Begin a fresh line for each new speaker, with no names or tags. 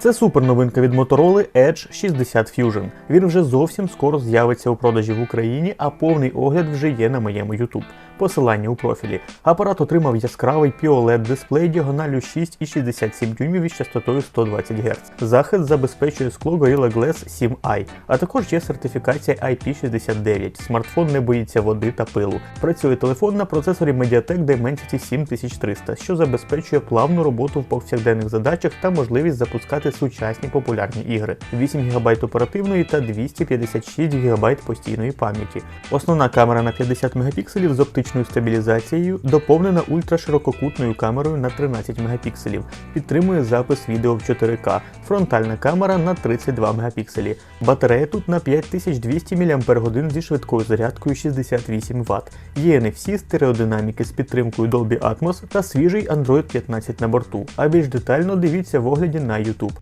Це супер новинка від Motorola Edge 60 Fusion. Він вже зовсім скоро з'явиться у продажі в Україні, а повний огляд вже є на моєму YouTube. Посилання у профілі. Апарат отримав яскравий POLED дисплей діагоналю 6,67 дюймів із частотою 120 Гц. Захист забезпечує скло Gorilla Glass 7i, а також є сертифікація IP69. Смартфон не боїться води та пилу. Працює телефон на процесорі MediaTek Dimensity 7300, що забезпечує плавну роботу в повсякденних задачах та можливість запускати сучасні популярні ігри. 8 ГБ оперативної та 256 ГБ постійної пам'яті. Основна камера на 50 Мп з оптичною стабілізацією, доповнена ультраширококутною камерою на 13 Мп. Підтримує запис відео в 4К. Фронтальна камера на 32 Мп. Батарея тут на 5200 мАч зі швидкою зарядкою 68 Вт. Є NFC стереодинаміки з підтримкою Dolby Atmos та свіжий Android 15 на борту. А більш детально дивіться в огляді на YouTube.